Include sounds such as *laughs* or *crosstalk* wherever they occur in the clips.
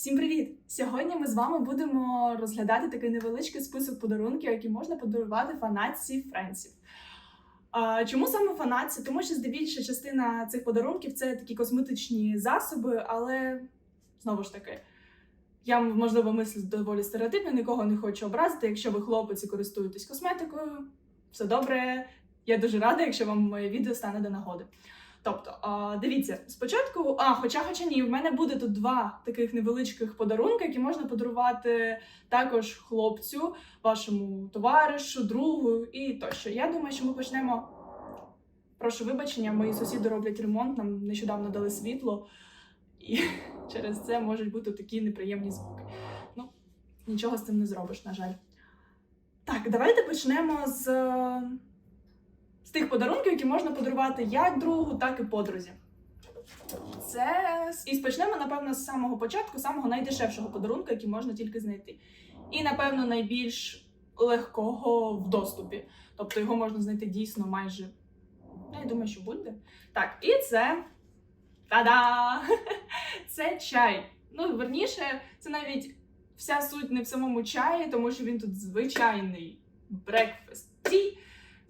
Всім привіт! Сьогодні ми з вами будемо розглядати такий невеличкий список подарунків, які можна подарувати фанатці френсів. Чому саме фанатці? Тому що здебільша частина цих подарунків це такі косметичні засоби, але знову ж таки, я можливо мислю доволі стереотипно, нікого не хочу образити. Якщо ви хлопець і користуєтесь косметикою, все добре. Я дуже рада, якщо вам моє відео стане до нагоди. Тобто, а, дивіться, спочатку, а хоча, хоча ні, в мене буде тут два таких невеличких подарунки, які можна подарувати також хлопцю, вашому товаришу, другу і тощо. Я думаю, що ми почнемо. Прошу вибачення, мої сусіди роблять ремонт, нам нещодавно дали світло, і *laughs* через це можуть бути такі неприємні звуки. Ну, нічого з цим не зробиш, на жаль. Так, давайте почнемо з з тих подарунків, які можна подарувати як другу, так і подрузі. Це і почнемо, напевно, з самого початку, самого найдешевшого подарунку, який можна тільки знайти. І, напевно, найбільш легкого в доступі. Тобто його можна знайти дійсно майже. ну, Я думаю, що буде. Так, і це. Та-да! *laughs* Це чай. Ну, верніше, це навіть вся суть не в самому чаї, тому що він тут звичайний breakfast tea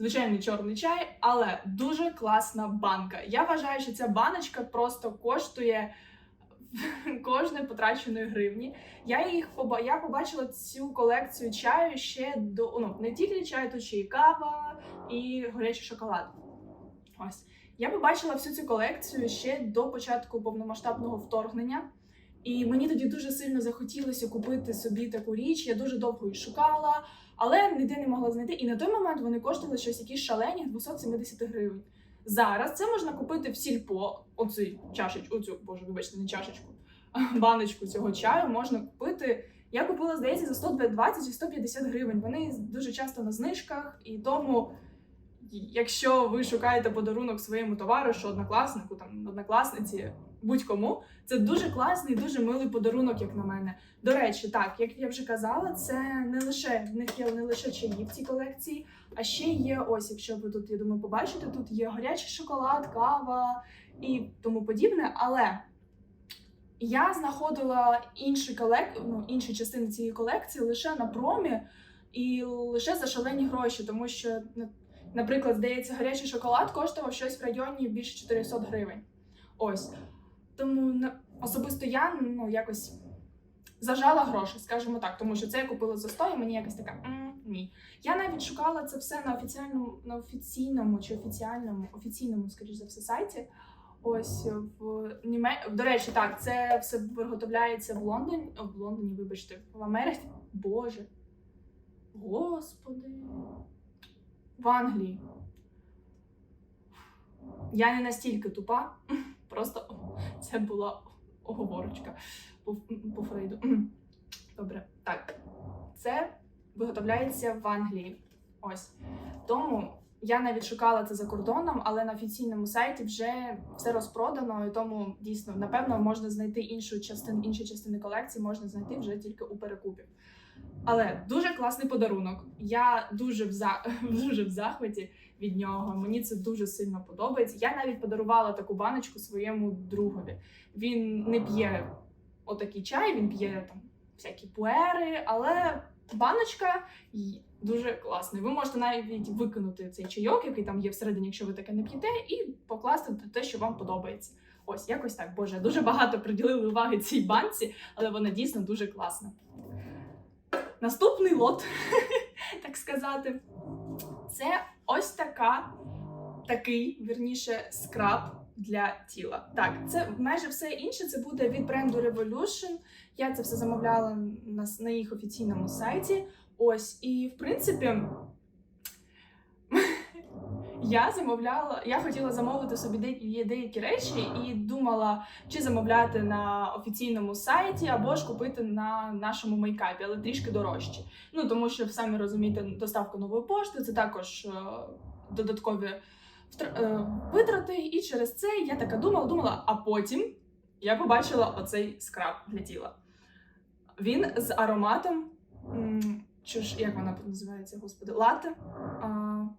звичайний чорний чай, але дуже класна банка. Я вважаю, що ця баночка просто коштує *laughs* кожної потраченої гривні. Я їх поба... я побачила цю колекцію чаю ще до ну не тільки чай, тут ще і кава і гарячий шоколад. Ось я побачила всю цю колекцію ще до початку повномасштабного вторгнення. І мені тоді дуже сильно захотілося купити собі таку річ. Я дуже довго її шукала, але ніде не могла знайти. І на той момент вони коштували щось якісь шалені 270 гривень. Зараз це можна купити в сільпо. Оцю чашечку, оцю, боже, вибачте, не чашечку, *laughs* баночку цього чаю можна купити. Я купила, здається, за 120 чи 150 гривень. Вони дуже часто на знижках, і тому, якщо ви шукаєте подарунок своєму товаришу, однокласнику, там однокласниці, будь-кому, це дуже класний, дуже милий подарунок, як на мене. До речі, так як я вже казала, це не лише в них є не лише чаї в цій колекції, а ще є ось, якщо ви тут, я думаю, побачите, тут є гарячий шоколад, кава і тому подібне. Але я знаходила інші колек... ну, інші частини цієї колекції лише на промі і лише за шалені гроші, тому що, наприклад, здається, гарячий шоколад коштував щось в районі більше 400 гривень. Ось. Тому особисто я ну, якось зажала гроші, скажімо так, тому що це я купила за 100 і мені якось така ні. Я навіть шукала це все на офіційному, на офіційному чи офіціальному, офіційному, скоріш за все, сайті. Ось в Німе... До речі, так, це все виготовляється в Лондоні. В Лондоні, вибачте, в Америці. Боже. Господи. В Англії. Я не настільки тупа, *laughs* просто це була оговорочка по, по Фрейду. *clears throat* Добре, так. Це виготовляється в Англії. Ось. Тому я навіть шукала це за кордоном, але на офіційному сайті вже все розпродано, і тому дійсно, напевно, можна знайти іншу частину, інші частини колекції, можна знайти вже тільки у перекупі. Але дуже класний подарунок. Я дуже в за... *laughs* дуже в захваті від нього. Мені це дуже сильно подобається. Я навіть подарувала таку баночку своєму другові. Він не п'є отакий чай, він п'є там всякі пуери, але баночка дуже класна. Ви можете навіть викинути цей чайок, який там є всередині, якщо ви таке не п'єте, і покласти те, що вам подобається. Ось якось так. Боже, дуже багато приділили уваги цій банці, але вона дійсно дуже класна. Наступний лот, *laughs* так сказати, це ось така, такий, вірніше, скраб для тіла. Так, це майже все інше. Це буде від бренду Revolution. Я це все замовляла на, їх офіційному сайті. Ось, і в принципі. Я замовляла, я хотіла замовити собі деякі, деякі речі і думала, чи замовляти на офіційному сайті або ж купити на нашому мейкапі, але трішки дорожче. Ну тому що самі розумієте, доставка нової пошти це також е, додаткові е, витрати. І через це я така думала, думала, а потім я побачила оцей скраб для тіла. Він з ароматом. Що ж, як вона називається, господи, лате,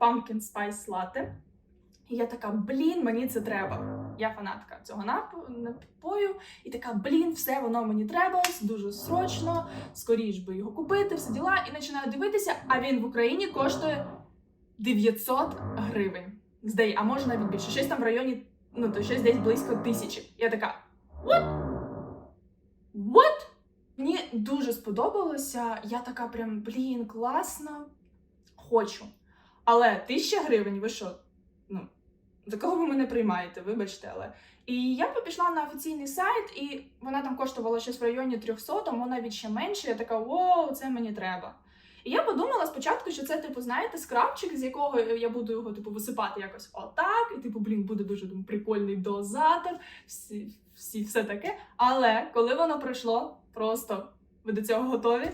pumpkin spice latte. І я така, блін, мені це треба. я фанатка цього напою, і така, блін, все воно мені треба, дуже срочно, скоріш би його купити, все діла, і починаю дивитися, а він в Україні коштує 900 гривень. Здає, а може навіть більше. Щось там в районі, ну то щось десь близько тисячі. Я така, what? What? Мені дуже сподобалося. Я така прям, блін, класно, хочу. Але тисяча гривень, ви що? Ну, за кого ви мене приймаєте, вибачте, але. І я пішла на офіційний сайт, і вона там коштувала щось в районі 300, тому навіть ще менше. Я така, воу, це мені треба. І я подумала спочатку, що це, типу, знаєте, скрабчик, з якого я буду його типу висипати якось отак, і типу, блін, буде дуже думаю, прикольний дозатор, всі, всі, все таке. Але коли воно пройшло, просто ви до цього готові?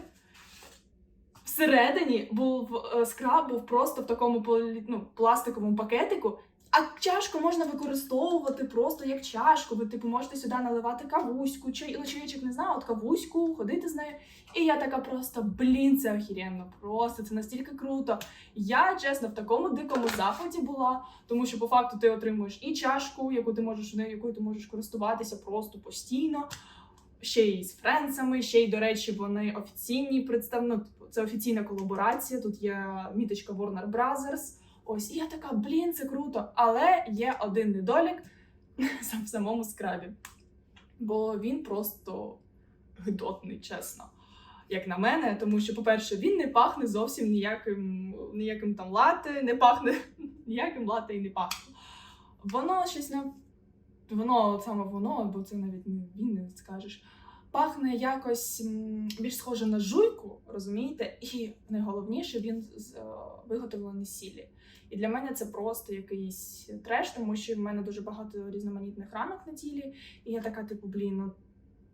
Всередині був е, скраб, був просто в такому ну, пластиковому пакетику. А чашку можна використовувати просто як чашку. Ви типу можете сюди наливати кавуську, чай, ну, чайочок не знаю, от кавуську, ходити з нею. І я така просто, блін, це охеренно, просто це настільки круто. Я чесно в такому дикому захваті була, тому що по факту ти отримуєш і чашку, яку ти можеш якою ти можеш користуватися просто постійно. Ще й з френсами, ще й, до речі, вони офіційні представник. Це офіційна колаборація. Тут є міточка Warner Brothers. Ось, і я така, блін, це круто. Але є один недолік *laughs* в самому скрабі. Бо він просто гидотний, чесно. Як на мене, тому що, по-перше, він не пахне зовсім ніяким, ніяким там лате, не пахне *laughs* ніяким лате і не пахне. Воно щось не. Воно саме воно, бо це навіть не він не скажеш. Пахне якось більш схоже на жуйку, розумієте? І найголовніше він е, виготовлений з сілі. І для мене це просто якийсь треш, тому що в мене дуже багато різноманітних ранок на тілі. І я така, типу, блін, ну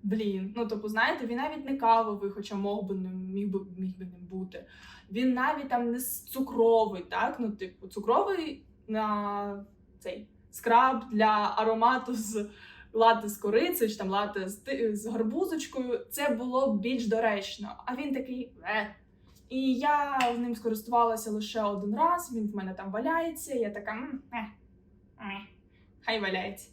блін. Ну, тобто, знаєте, він навіть не кавовий, хоча мог би міг би міг би ним бути. Він навіть там не цукровий, так? Ну, типу, цукровий на цей скраб для аромату з лати з корицею, чи там лати з, з гарбузочкою. Це було більш доречно. А він такий. Е. І я з ним скористувалася лише один раз. Він в мене там валяється. Я така е, е, хай валяється.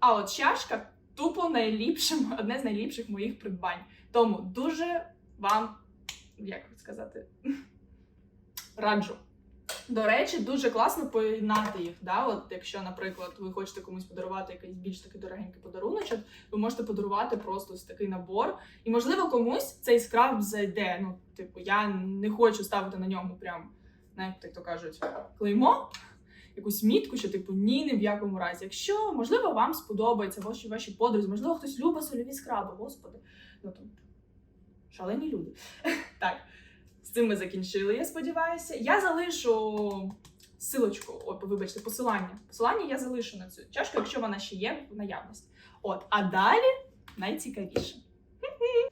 А от чашка тупо найліпшим, *laughs* одне з найліпших моїх придбань. Тому дуже вам, як сказати, *laughs* раджу. До речі, дуже класно поєднати їх. Да? От якщо, наприклад, ви хочете комусь подарувати якийсь більш такий дорогенький подаруночок, ви можете подарувати просто ось такий набор. І можливо комусь цей скраб зайде. Ну, типу, я не хочу ставити на ньому прям, як то кажуть, клеймо, якусь мітку, що типу ні, ні в якому разі. Якщо можливо вам сподобається ваші ваші подрузі, можливо, хтось любить сольові скраби, господи. Ну там шалені люди. *laughs* Так. Цим ми закінчили, я сподіваюся. Я залишу силочку, о, вибачте, посилання. Посилання я залишу на цю чашку, якщо вона ще є в наявності. От, а далі найцікавіше.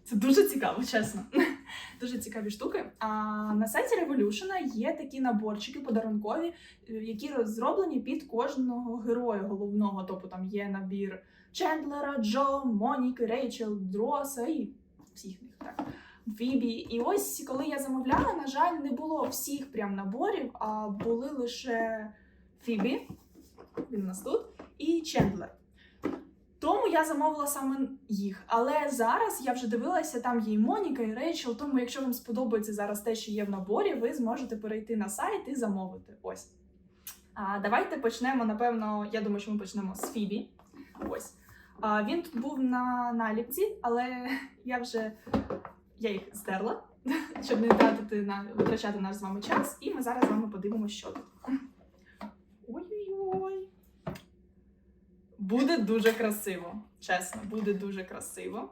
Це дуже цікаво, чесно. Дуже цікаві штуки. А на сайті Revolution є такі наборчики подарункові, які розроблені під кожного героя головного. Тобто там є набір Чендлера, Джо, Моніки, Рейчел, Дроса і всіх них так. Фібі. І ось коли я замовляла, на жаль, не було всіх прям наборів, а були лише Фібі, він у нас тут, і Чендлер. Тому я замовила саме їх. Але зараз я вже дивилася, там є і Моніка, і Рейчел. Тому, якщо вам сподобається зараз те, що є в наборі, ви зможете перейти на сайт і замовити. Ось. А давайте почнемо. Напевно, я думаю, що ми почнемо з Фібі. Ось. А, він тут був на наліпці, але *laughs* я вже я їх здерла, щоб не тратити на витрачати наш з вами час. І ми зараз з вами подивимося, що тут. Ой-ой-ой. Буде дуже красиво. Чесно, буде дуже красиво.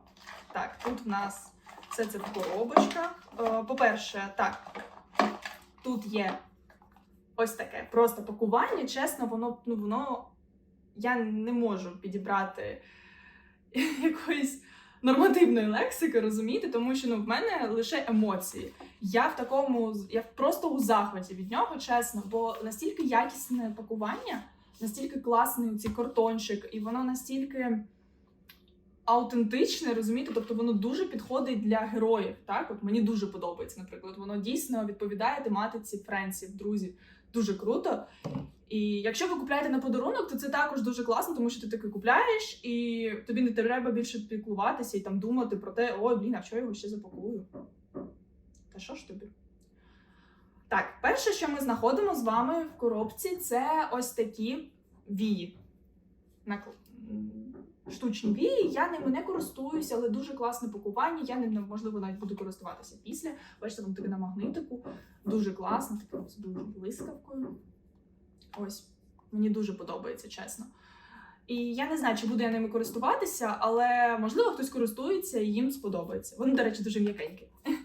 Так, тут в нас все це в коробочках. Е, По-перше, так, тут є ось таке просто пакування. Чесно, воно, ну, воно я не можу підібрати *laughs* якоїсь нормативної лексики, розумієте, тому що ну, в мене лише емоції. Я в такому, я просто у захваті від нього, чесно, бо настільки якісне пакування, настільки класний цей картончик, і воно настільки аутентичне, розумієте? Тобто воно дуже підходить для героїв. Так, от мені дуже подобається, наприклад, воно дійсно відповідає тематиці френсів, друзів. Дуже круто. І якщо ви купляєте на подарунок, то це також дуже класно, тому що ти таки купляєш, і тобі не треба більше піклуватися і там думати про те, ой, блін, а що я його ще запакую? Та що ж тобі? Так, перше, що ми знаходимо з вами в коробці, це ось такі вії. Штучні вії. Я ними не користуюся, але дуже класне пакування. Я ним можливо навіть буду користуватися після. Бачите, там таке на магнитику. Дуже класно, таке з дуже блискавкою. Ось, мені дуже подобається, чесно. І я не знаю, чи буду я ними користуватися, але можливо хтось користується і їм сподобається. Вони, до речі, дуже м'якенькі. *laughs*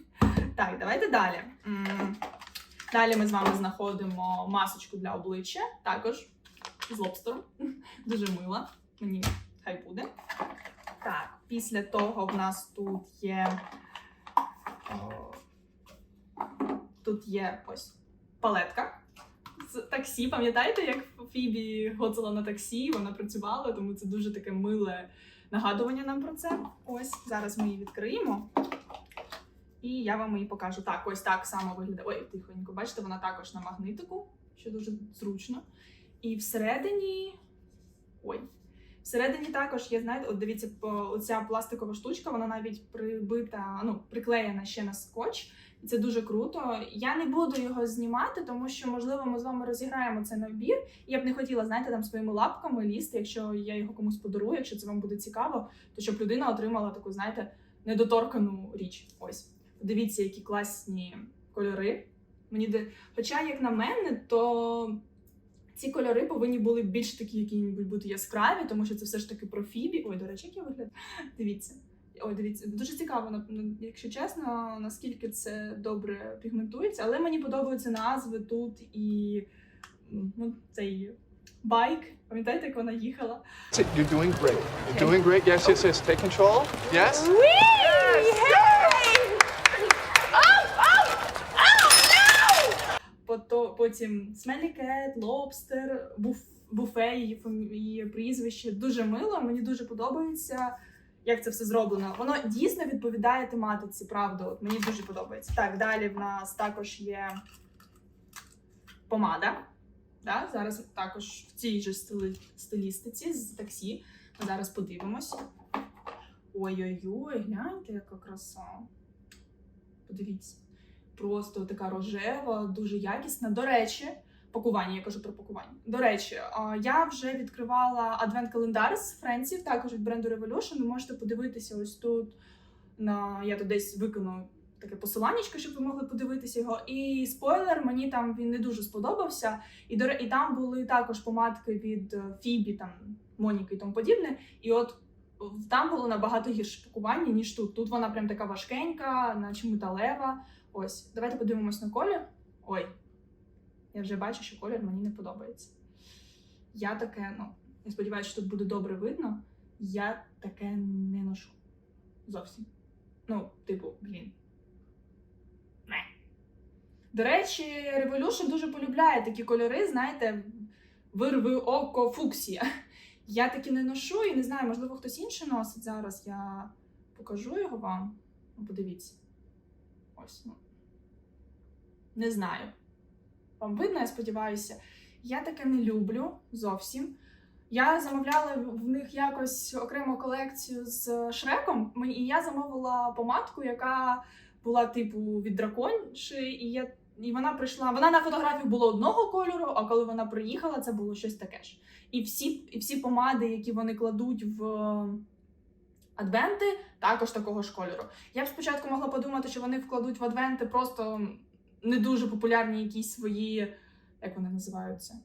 Так, давайте далі. Далі ми з вами знаходимо масочку для обличчя, також з лобстером. *laughs* Дуже мила. Мені хай буде. Так, після того в нас тут є. Тут є ось палетка з таксі. Пам'ятаєте, як Фібі гоцала на таксі, вона працювала, тому це дуже таке миле нагадування нам про це. Ось зараз ми її відкриємо. І я вам її покажу. Так, ось так само виглядає. Ой, тихонько, бачите, вона також на магнитику, що дуже зручно. І всередині. Ой. Всередині також є, знаєте, от дивіться, оця пластикова штучка, вона навіть прибита, ну, приклеєна ще на скотч. І це дуже круто. Я не буду його знімати, тому що, можливо, ми з вами розіграємо цей набір. Я б не хотіла, знаєте, там своїми лапками лізти, якщо я його комусь подарую, якщо це вам буде цікаво, то щоб людина отримала таку, знаєте, недоторкану річ. Ось. Подивіться, які класні кольори. Мені де... Хоча, як на мене, то ці кольори повинні були більш такі, які бути яскраві, тому що це все ж таки про Фібі. Ой, до речі, як я виглядаю. Дивіться. Ой, дивіться, дуже цікаво, якщо чесно, наскільки це добре пігментується, але мені подобаються назви тут і ну, цей байк. Пам'ятаєте, як вона їхала? You're doing great. You're doing great. Yes, yes, yes. Take control. Yes. Пото- Потім Cat, Lobster, буф, буфе, її, її прізвище. Дуже мило, мені дуже подобається, як це все зроблено. Воно дійсно відповідає тематиці, правда. От мені дуже подобається. Так, далі в нас також є помада. Да? Зараз також в цій же стили, стилістиці з таксі. Ми зараз подивимося. Ой-ой-ой, гляньте, яка краса. Подивіться просто така рожева, дуже якісна. До речі, пакування, я кажу про пакування. До речі, я вже відкривала адвент-календар з Френців, також від бренду Revolution. Ви можете подивитися ось тут. На я тут десь викину таке посиланнячко, щоб ви могли подивитися його. І спойлер, мені там він не дуже сподобався. І до і там були також помадки від е, Фібі, там Моніки і тому подібне. І от там було набагато гірше пакування, ніж тут. Тут вона прям така важкенька, наче металева. Ось, давайте подивимось на колір. Ой, я вже бачу, що колір мені не подобається. Я таке, ну, я сподіваюся, що тут буде добре видно. Я таке не ношу. Зовсім. Ну, типу, блін. Не. До речі, Revolution дуже полюбляє такі кольори, знаєте, вирви око фуксія. Я такі не ношу і не знаю, можливо, хтось інший носить зараз. Я покажу його вам. Ну, Подивіться. Ось, ну. Не знаю. Вам видно, я сподіваюся. Я таке не люблю зовсім. Я замовляла в них якось окрему колекцію з Шреком, і я замовила помадку, яка була типу від драконші, і я. І вона прийшла. Вона на фотографії була одного кольору, а коли вона приїхала, це було щось таке ж. І всі, і всі помади, які вони кладуть в адвенти, також такого ж кольору. Я б спочатку могла подумати, що вони вкладуть в адвенти просто не дуже популярні якісь свої, як вони називаються?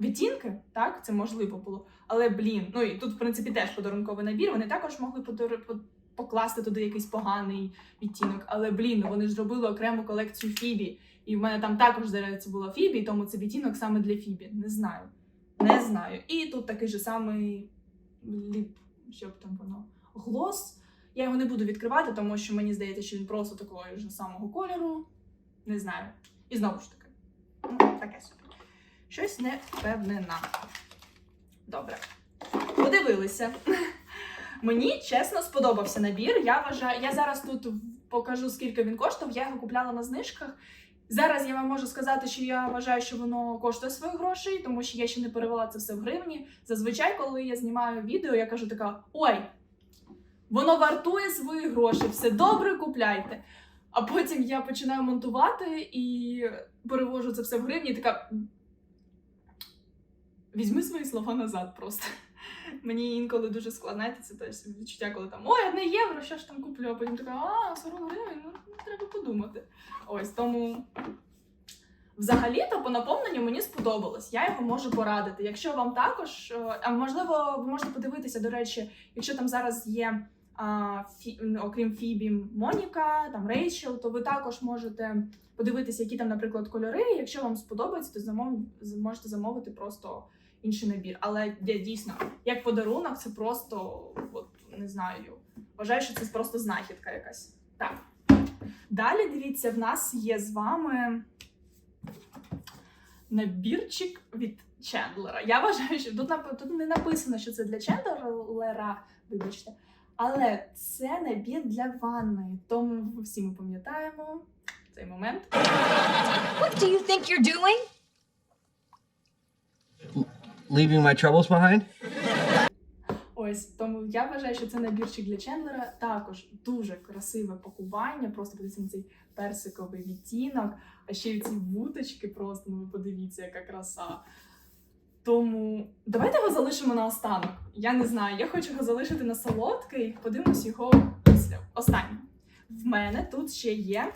Відтінки, так, це можливо було. Але блін, ну і тут, в принципі, теж подарунковий набір. Вони також могли подар- по- покласти туди якийсь поганий відтінок. Але блін, вони ж зробили окрему колекцію Фібі. І в мене там також здається була Фібі, тому це відтінок саме для Фібі. Не знаю. Не знаю. І тут такий же самий ліп, що б там воно, глос. Я його не буду відкривати, тому що мені здається, що він просто такого ж самого кольору. Не знаю. І знову ж таки, ну, таке собі. Щось не впевнена. Добре. Подивилися. Мені чесно сподобався набір. Я вважаю, я зараз тут покажу, скільки він коштував. Я його купляла на знижках. Зараз я вам можу сказати, що я вважаю, що воно коштує свої гроші, тому що я ще не перевела це все в гривні. Зазвичай, коли я знімаю відео, я кажу така: ой, воно вартує свої гроші, все добре, купляйте. А потім я починаю монтувати і перевожу це все в гривні, і така. Візьми свої слова назад просто. Мені інколи дуже складно, знаєте, це теж відчуття, коли там ой, одне євро, що ж там куплю, а потім така, а, 40 гривень, ну треба подумати. Ось тому. Взагалі-то по наповненню мені сподобалось. Я його можу порадити. Якщо вам також, е, а можливо, ви можете подивитися, до речі, якщо там зараз є, а, фі, окрім Фібі, Моніка, там Рейчел, то ви також можете подивитися, які там, наприклад, кольори. Якщо вам сподобається, то замов... можете замовити просто інший набір. Але де, дійсно, як подарунок, це просто от, не знаю. Вважаю, що це просто знахідка якась. Так. Далі дивіться, в нас є з вами набірчик від Чендлера. Я вважаю, що тут, тут не написано, що це для Чендлера, вибачте. Але це набір для ванної. Тому всі ми пам'ятаємо цей момент. What do you think you're doing? Leaving my troubles behind? Ось тому я вважаю, що це набірчик для Чендлера. Також дуже красиве пакування. Просто подивіться на цей персиковий відтінок, а ще й ці вуточки. Просто ну ви подивіться, яка краса. Тому давайте його залишимо на останок. Я не знаю, я хочу його залишити на солодкий. Подивимось його після. Останнє. В мене тут ще є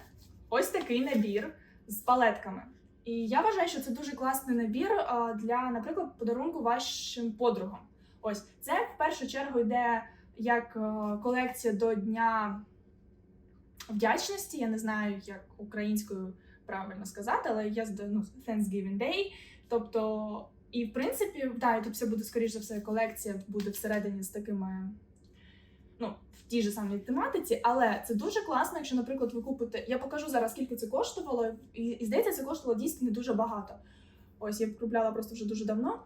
ось такий набір з палетками. І я вважаю, що це дуже класний набір для, наприклад, подарунку вашим подругам. Ось це в першу чергу йде як е, колекція до Дня вдячності. Я не знаю, як українською правильно сказати, але я ну, Thanksgiving Day. Тобто, і в принципі, да, тут все буде, скоріш за все, колекція буде всередині з такими. Ну, в тій же самій тематиці, але це дуже класно, якщо, наприклад, ви купите. Я покажу зараз, скільки це коштувало, і, і здається, це коштувало дійсно не дуже багато. Ось я купляла просто вже дуже давно.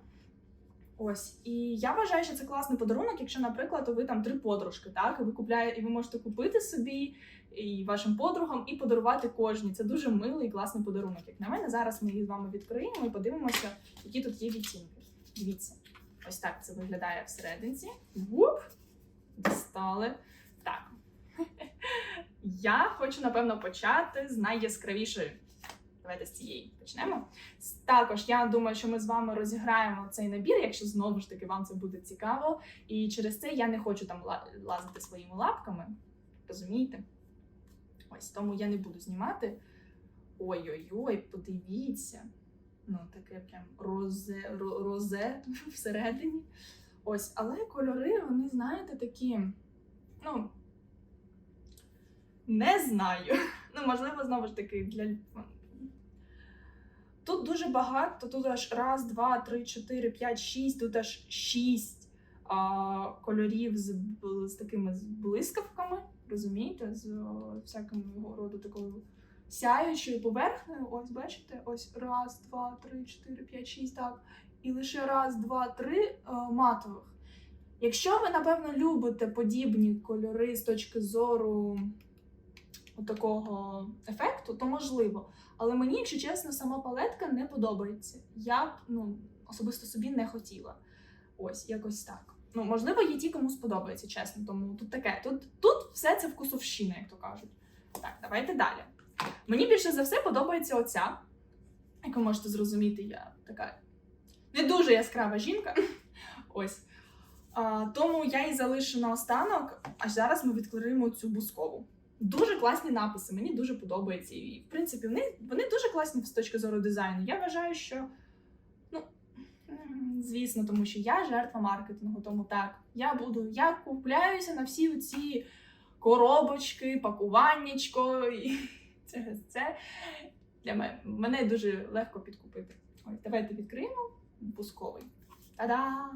Ось, і я вважаю, що це класний подарунок, якщо, наприклад, ви там три подружки, так, і ви купляєте, і ви можете купити собі і вашим подругам і подарувати кожній. Це дуже милий і класний подарунок. Як на мене, зараз ми їх з вами відкриємо і подивимося, які тут є відтінки. Дивіться, ось так це виглядає всерединці. Вуп! Дістали. Так. *laughs* Я хочу, напевно, почати з найяскравішої. Давайте з цієї почнемо. Також я думаю, що ми з вами розіграємо цей набір, якщо знову ж таки вам це буде цікаво. І через це я не хочу там лазити своїми лапками. Розумієте? Ось тому я не буду знімати. Ой-ой-ой, подивіться. Ну, таке прям розе, розе *laughs* всередині. Ось, але кольори, вони, знаєте, такі. Ну. Не знаю. *laughs* Ну, можливо, знову ж таки, для. Тут дуже багато, тут аж раз, два, три, чотири, п'ять, шість, тут аж шість а, кольорів з, з такими з блискавками, розумієте, з о, всякого роду такою сяючою поверхнею. Ось, бачите, ось раз, два, три, чотири, п'ять, шість, так. І лише раз, два, три е, матових. Якщо ви, напевно, любите подібні кольори з точки зору такого ефекту, то можливо. Але мені, якщо чесно, сама палетка не подобається. Я б ну, особисто собі не хотіла. Ось, якось так. Ну, можливо, є ті, кому сподобається, чесно. Тому тут таке. Тут, тут все це вкусовщина, як то кажуть. Так, давайте далі. Мені більше за все подобається оця. Як ви можете зрозуміти, я така не дуже яскрава жінка. Ось. А, тому я її залишу на останок, а зараз ми відкриємо цю бускову. Дуже класні написи, мені дуже подобається. І, в принципі, вони, вони дуже класні з точки зору дизайну. Я вважаю, що, ну, звісно, тому що я жертва маркетингу, тому так, я буду, я купляюся на всі ці коробочки, пакуваннячко. І *laughs* це, це для мене, мене дуже легко підкупити. Ось, давайте відкриємо бусковий. Та-да!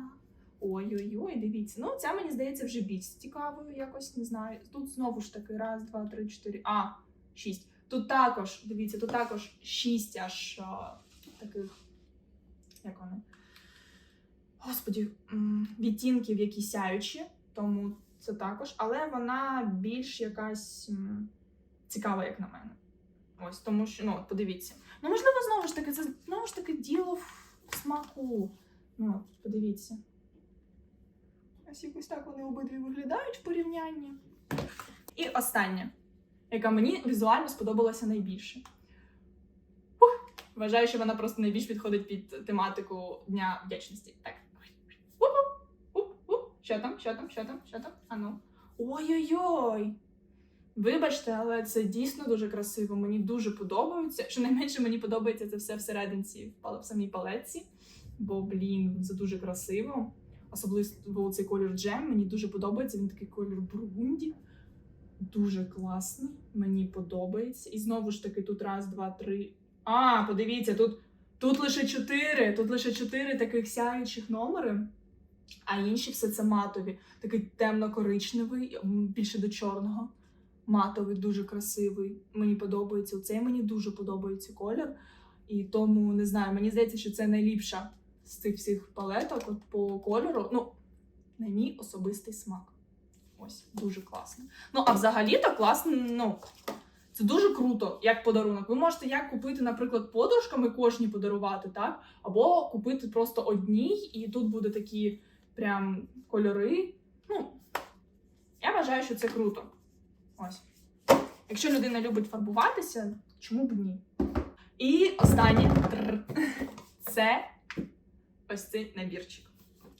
Ой-ой-ой, дивіться. Ну, ця мені здається вже більш цікавою, якось не знаю. Тут знову ж таки раз, два, три, чотири. А, шість. Тут також, дивіться, тут також шість аж а, таких. Як вони? Господі, відтінків, які сяючі, тому це також. Але вона більш якась цікава, як на мене. Ось, тому що, ну, подивіться. Ну, можливо, знову ж таки, це знову ж таки діло в смаку. Ну, подивіться. Ось якось так вони обидві виглядають в порівнянні. І останнє, яка мені візуально сподобалася найбільше. Ух, вважаю, що вона просто найбільш підходить під тематику Дня вдячності. Так. Уп, уп, уп. Що там? Що там? Що там? Що там? Ану. Ой-ой-ой. Вибачте, але це дійсно дуже красиво. Мені дуже подобається. Щонайменше мені подобається це все всерединці, в самій палеці. Бо, блін, це дуже красиво. Особливо цей колір джем. Мені дуже подобається. Він такий колір бургунді. Дуже класний. Мені подобається. І знову ж таки, тут раз, два, три. А, подивіться, тут, тут лише чотири. Тут лише чотири таких сяючих номери. А інші все це матові. Такий темно-коричневий, більше до чорного. Матовий, дуже красивий. Мені подобається. Цей мені дуже подобається колір. І тому не знаю, мені здається, що це найліпша з цих всіх палеток от по кольору. Ну, на мій особистий смак. Ось, дуже класно. Ну, а взагалі-то класно, ну. Це дуже круто, як подарунок. Ви можете як купити, наприклад, подружками кожні подарувати, так? Або купити просто одній, і тут буде такі прям кольори. Ну, я вважаю, що це круто. Ось. Якщо людина любить фарбуватися, чому б ні? І останнє це ось цей набірчик.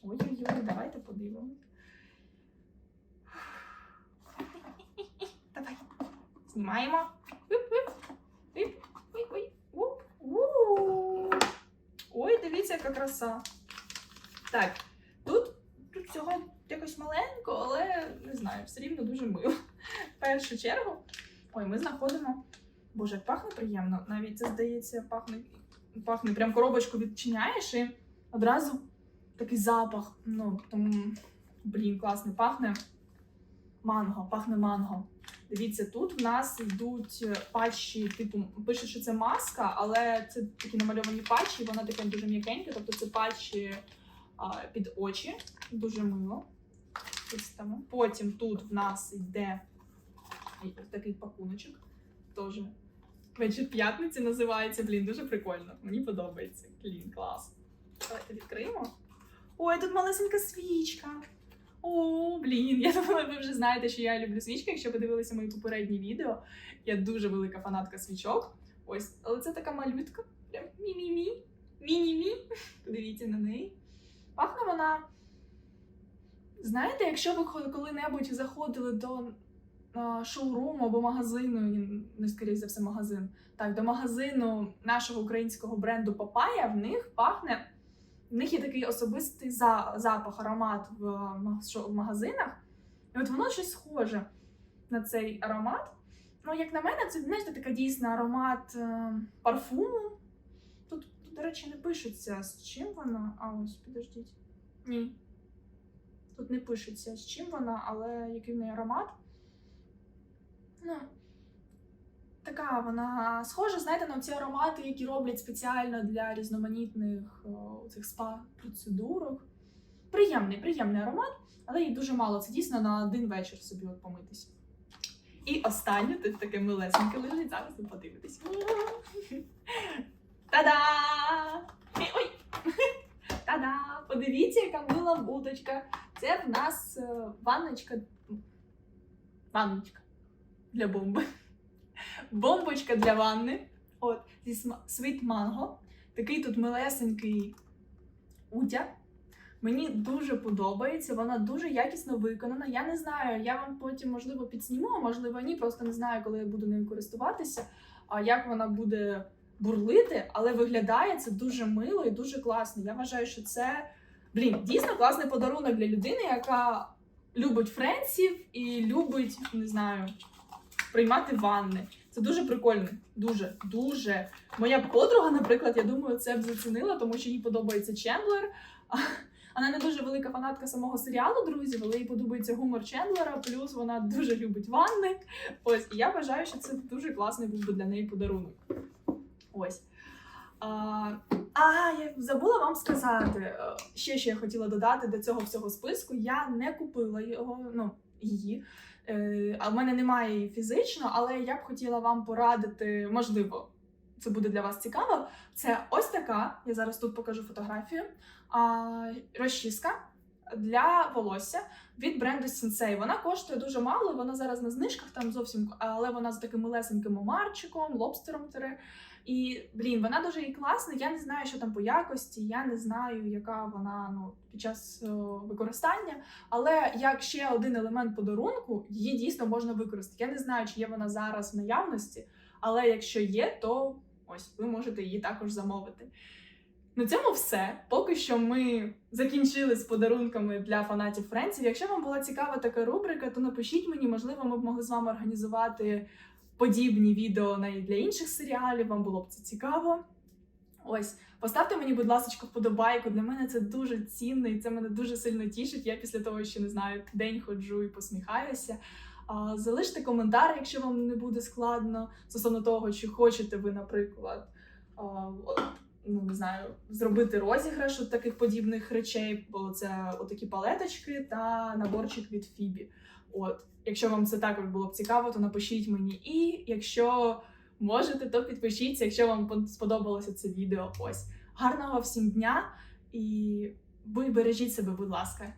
Ой-ой-ой, давайте подивимось. Давай. Знімаємо. Ой, дивіться, яка краса. Так, тут, тут всього якось маленько, але не знаю, все рівно дуже мило. В першу чергу. Ой, ми знаходимо. Боже, як пахне приємно. Навіть це здається, пахне, пахне прям коробочку відчиняєш і одразу такий запах. Ну, тому, блін, класно пахне. Манго, пахне манго. Дивіться, тут в нас йдуть патчі, типу, пише, що це маска, але це такі намальовані патчі, вона така дуже м'якенька, тобто це патчі а, під очі. Дуже мило. Ось. Потім тут в нас йде такий пакуночок. Теж вечір п'ятниці називається. Блін, дуже прикольно. Мені подобається. Блін, клас. Давайте відкриємо. Ой, тут малесенька свічка. О, блін, я думала, ви вже знаєте, що я люблю свічки. Якщо подивилися мої попередні відео, я дуже велика фанатка свічок. Ось, але це така малютка. Прям мі-мі-мі. Міні-мі. Подивіться на неї. Пахне вона. Знаєте, якщо ви коли- коли-небудь заходили до шоуруму або магазину, не скоріше за все магазин, так, до магазину нашого українського бренду Папая, в них пахне. В них є такий особистий за, запах, аромат в, магазинах. І от воно щось схоже на цей аромат. Ну, як на мене, це знаєте, така дійсно аромат е, парфуму. Тут, тут, до речі, не пишеться, з чим вона. А ось, підождіть. Ні. Тут не пишеться, з чим вона, але який в неї аромат. Ну, така вона схожа, знаєте, на ці аромати, які роблять спеціально для різноманітних о, цих спа-процедурок. Приємний, приємний аромат, але її дуже мало. Це дійсно на один вечір собі от помитись. І останнє, тут таке милесеньке лежить, зараз ви подивитесь. Та-да! Ой! *laughs* Та-да! Подивіться, яка мила будочка. Це в нас е, ванночка. Ванночка для бомби. Бомбочка для ванни. От, зі Sweet Mango. Такий тут милесенький утяг. Мені дуже подобається, вона дуже якісно виконана. Я не знаю, я вам потім, можливо, підсніму, а можливо, ні, просто не знаю, коли я буду нею користуватися, а як вона буде бурлити, але виглядає це дуже мило і дуже класно. Я вважаю, що це блін, дійсно класний подарунок для людини, яка любить френсів і любить, не знаю, приймати ванни. Це дуже прикольно. Дуже, дуже. Моя подруга, наприклад, я думаю, це б зацінила, тому що їй подобається Чендлер. Вона не дуже велика фанатка самого серіалу, друзів, але їй подобається гумор Чендлера, плюс вона дуже любить ванни. Ось, і я вважаю, що це дуже класний був би для неї подарунок. Ось. А, а, я забула вам сказати. е, Ще що я хотіла додати до цього всього списку. Я не купила його. Ну, її. Е, А в мене немає її фізично, але я б хотіла вам порадити, можливо, це буде для вас цікаво. Це ось така. Я зараз тут покажу фотографію. Розчіска для волосся від бренду Sensei. Вона коштує дуже мало. Вона зараз на знижках там зовсім, але вона з таким малесеньким омарчиком, лобстером. І блін, вона дуже і класна. Я не знаю, що там по якості. Я не знаю, яка вона ну під час о, використання. Але як ще один елемент подарунку, її дійсно можна використати. Я не знаю, чи є вона зараз в наявності, але якщо є, то ось ви можете її також замовити. На цьому все. Поки що ми закінчили з подарунками для фанатів Френців. Якщо вам була цікава така рубрика, то напишіть мені, можливо, ми б могли з вами організувати подібні відео навіть для інших серіалів. Вам було б це цікаво. Ось, поставте мені, будь ласка, вподобайку. Для мене це дуже цінно і це мене дуже сильно тішить. Я після того, що не знаю, день ходжу і посміхаюся. Залиште коментар, якщо вам не буде складно, стосовно того, чи хочете ви, наприклад, ну не знаю, зробити розіграш от таких подібних речей, бо це отакі палеточки та наборчик від Фібі. От, якщо вам це також було б цікаво, то напишіть мені. І якщо можете, то підпишіться, якщо вам сподобалося це відео. Ось гарного всім дня і ви бережіть себе, будь ласка.